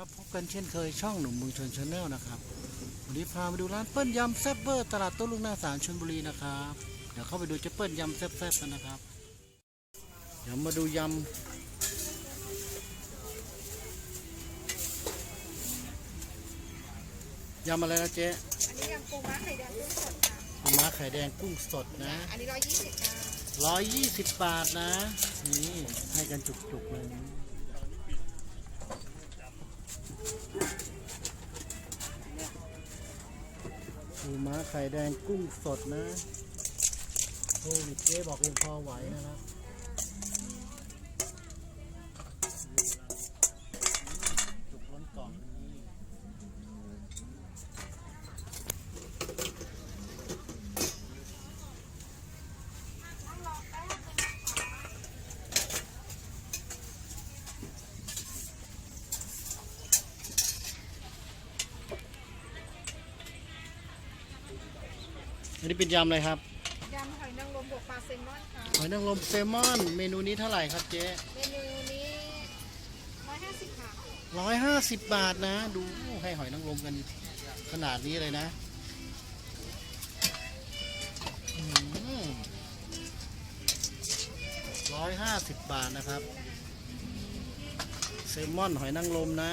ครับพบกันเช่นเคยช่องหนุ่มเมืองชนชาแนลนะครับวันนี้พามาดูร้านเปิ้ลยำแซ่บเบอร์ตลาดโต้นลุงหน้าสารชลบุรีนะครับเดี๋ยวเข้าไปดูเจ๊เปิ้ลยำแซ่บๆกันนะครับเดี๋ยวมาดูยำยำอะไรนะเจ๊อันนี้ยำปูม้าไข่แดงกุ้งสดค่ะปูม้าไข่แดงกุ้งสดนะอันนี้ร้อยยี่สิบค่ะร้อยยี่สิบบาทนะนี่ให้กันจุกๆเลย ปูม้าไข่แดงกุ้งสดนะโควิดเจ๊บอกยังพอไหวนะครับจุกล้นกล่องนี่อั นนี้เป็นยำอะไรครับยำหอยนางรมบวกปลาเซลมอนค่ะ หอยนางรมแซลมอน เมนูนี้เท่าไหร่ครับเจ๊เมนูนี้ร้อยห้าสิบค่ะร้อยห้าสิบบาทนะ ดูให้หอยนางรมกันขนาดนี้เลยนะร้อยห้าสิบบาทนะครับแซลมอนหอยนางรมนะ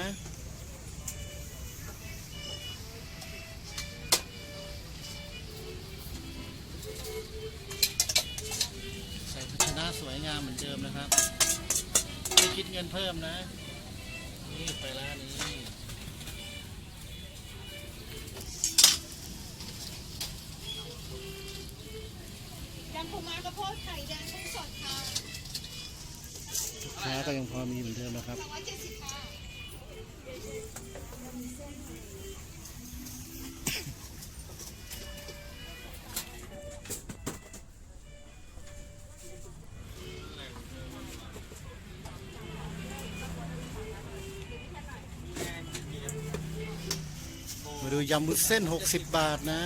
ส่ภาชนะสวยงามเหมือนเดิมนะครับไม่คิดเงินเพิ่มนะ นี่ไปร้านนี้ยำปูม้ากระโพดไข่แดงกุ้งสดค่ะลูกค้าก็ยังพอมีเหมือนเดิมนะครับ สองร้อยเจ็ดสิบค่ะ มาดูยำบุญเส้น 60 บาทนะ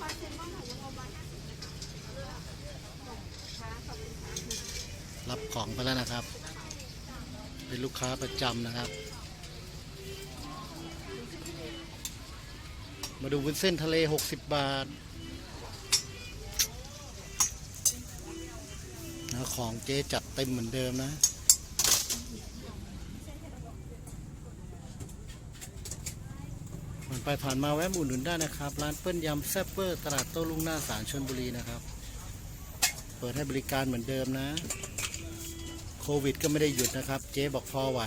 ปลาเซลมอนหอยนางรมร้อยห้าสิบค่ะขอบคุณค่ะรับของไปแล้วนะครับ เป็นลูกค้าประจำนะครับ มาดูวุ้นเส้นทะเล 60 บาทนะของเจ๊จัดเต็มเหมือนเดิมนะ ผ่าน ไปผ่านมาแวะหมุนหนุนได้นะครับ ร้านเปิ้ลยำแซ่บเปอร์ตลาดโต้รุ่งหน้าสารชนบุรีนะครับ เปิดให้บริการเหมือนเดิมนะ โควิดก็ไม่ได้หยุดนะครับ เจ๊บอกพอไหว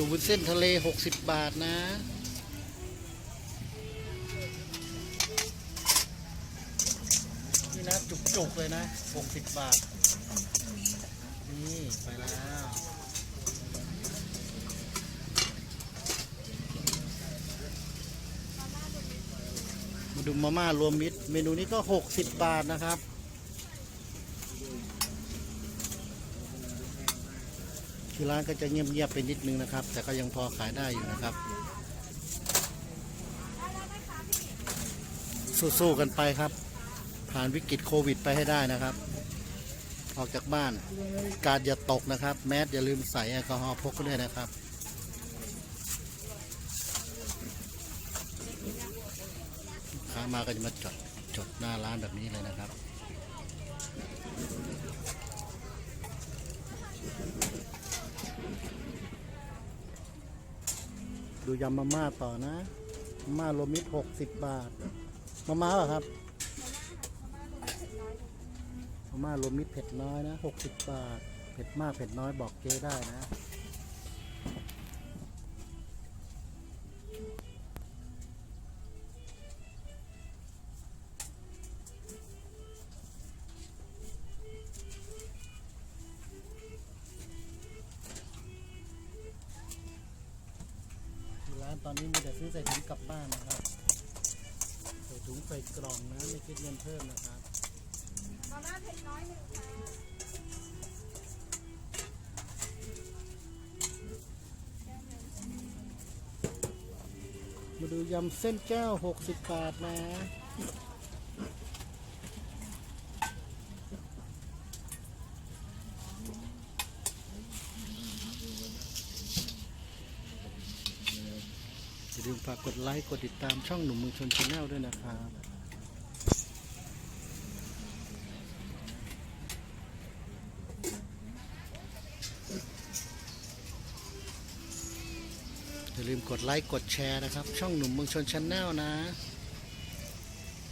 ดูวุ้นเส้นทะเล 60 บาทนะ นี่นะ จุกๆ เลยนะ 60 บาท นี่ ไปแล้วมาดูมาม่ารวมมิตร เมนูนี้ก็ 60 บาทนะครับ ที่ร้านก็จะเงียบๆไปนิดนึงนะครับ แต่ก็ยังพอขายได้อยู่นะครับ สู้ๆกันไปครับ ผ่านวิกฤตโควิดไปให้ได้นะครับ ออกจากบ้านการอย่าตกนะครับ แมสอย่าลืมใส่แอลกอฮอล์พกได้วยนะครับค้ามาก็จะมาจดจดหน้าร้านแบบนี้เลยนะครับ ดูยำมาม่าต่อนะ มาม่ารวมมิตรหกสิบบาท มาม่าเหรอครับ มาม่ารวมมิตรเผ็ดน้อยนะหกสิบบาท เผ็ดมากเผ็ดน้อยบอกเจ๊ได้นะ ตอนนี้มีแต่ซื้อใส่ถุงกลับบ้านนะครับใส่ถุงใส่กล่องนะไม่คิดเงินเพิ่มนะครับเผ็ดน้อยหนึ่งค่ะมาดูยำเส้นแก้ว 60 บาทนะ อย่าลืมฝากกดไลค์กดติดตามช่องหนุ่มเมืองชนชาแนลด้วยนะครับอย่าลืมกดไลค์กดแชร์นะครับ ช่องหนุ่มเมืองชนชาแนลนะ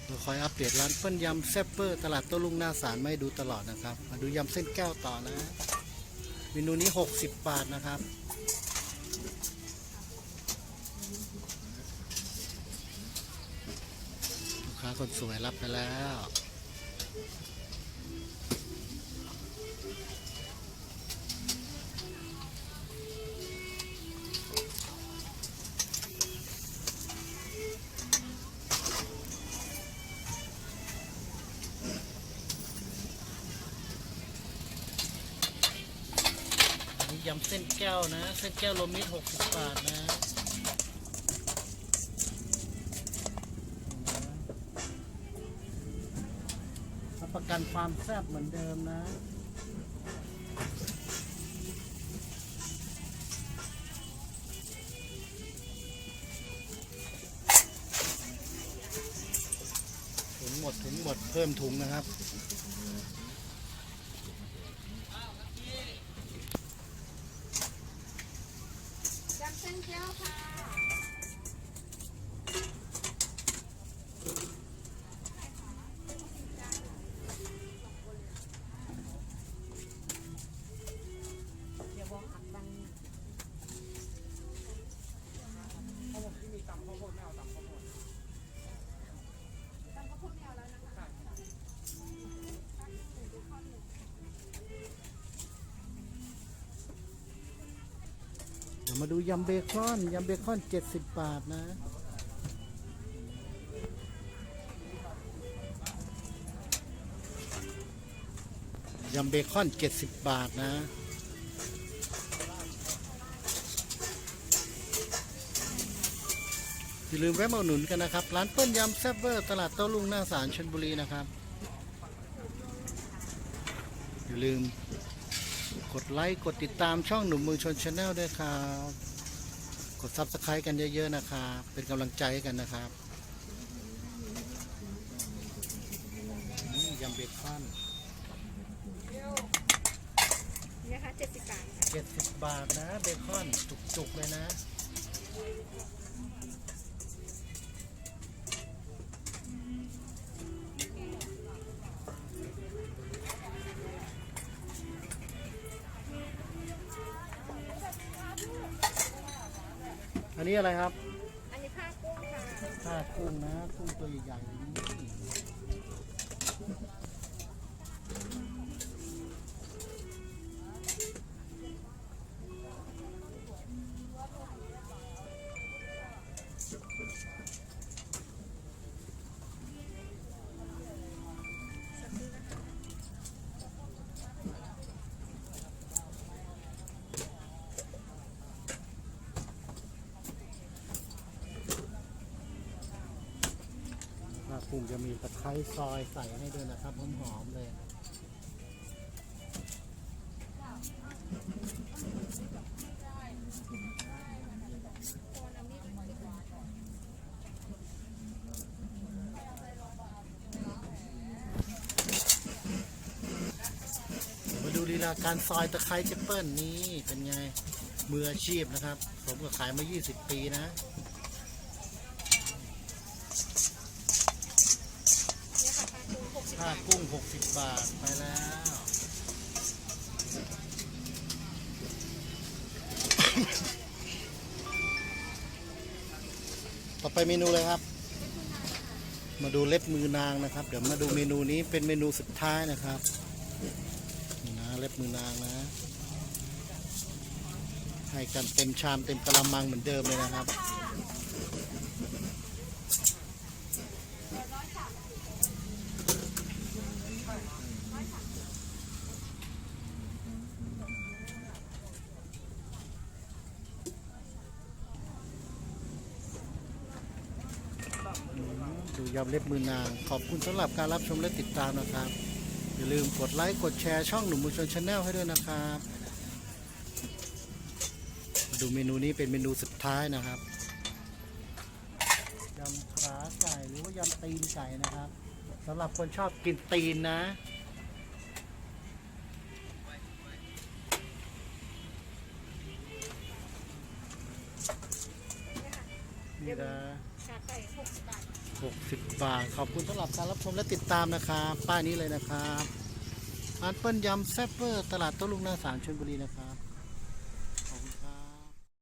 เราคอยอัปเดตร้านเปิ้ลยำแซ่บเปอร์ตลาดโต้ลุงหน้าสารไม่ดูตลอดนะครับ มาดูยำเส้นแก้วต่อนะเมนูนี้ 60 บาทนะครับ ลูก คนสวยรับไปแล้วยำเส้นแก้วนะ เส้นแก้วรวมมิตร60 บาทนะ กันความแซ่บเหมือนเดิมนะถุงหมดถุงหมดเพิ่มถุงนะครับ มาดูยำเบคอนยำเบคอน 70 บาทนะ ยำเบคอน 70 บาทนะ อย่าลืมแวะมาหนุนกันนะครับ ร้านเปิ้ลยำแซ่บเวอร์ตลาดโต้ลุงหน้าสารชนบุรีนะครับ อย่าลืม ดไลค์กดติดตามช่องหนุ่มเมืองชนชาแนลด้วยครับ กดซับสไครต์กันเยอะๆนะครับ เป็นกำลังใจให้กันนะครับนี่ยำเบคอนนี่นะคะเจ็ดสิบบาทค่ะ70 บาทนะ เบคอนจุกๆเลยนะ อันนี้อะไรครับ อันนี้ผ้ากุ้งค่ะผ้ากุ้งนะกุ้งตัวใหญ่ๆ จะมีตะไคร้ซอยใส่ให้ด้วยนะครับหอมๆเลยมาดูลีลาการซอยตะไคร้เจเปิลนี่เป็นไงมืออาชีพนะครับ ผมก็ขายมา 20 ปีนะ เนี่ยค่ะผ้ากุ้งหกสิบ ผ้ากุ้ง 60 บาท ไปแล้ว ต่อไปเมนูเลยครับ มาดูเล็บมือนางนะครับ เดี๋ยวมาดูเมนูนี้เป็นเมนูสุดท้ายนะครับนี่นะเล็บมือนางนะ ให้กันเต็มชามเต็มกระมังเหมือนเดิมเลยนะครับ ดูยำเล็บมือนาง ขอบคุณสำหรับการรับชมและติดตามนะครับ อย่าลืมกดไลค์ กดแชร์ช่องหนุ่มบุชนชาแนลให้ด้วยนะครับ ดูเมนูนี้เป็นเมนูสุดท้ายนะครับยำขาไก่หรือว่ายำตีนไก่นะครับสำหรับคนชอบกินตีนนะนี่นะขาไก่หก 60 บาท ขอบคุณสำหรับการรับชมและติดตามนะครับป้ายนี้เลยนะครับร้านเปิ้ลยำแซ่บเปอร์ ตลาดโต้ลุงนาสามชลบุรีนะครับ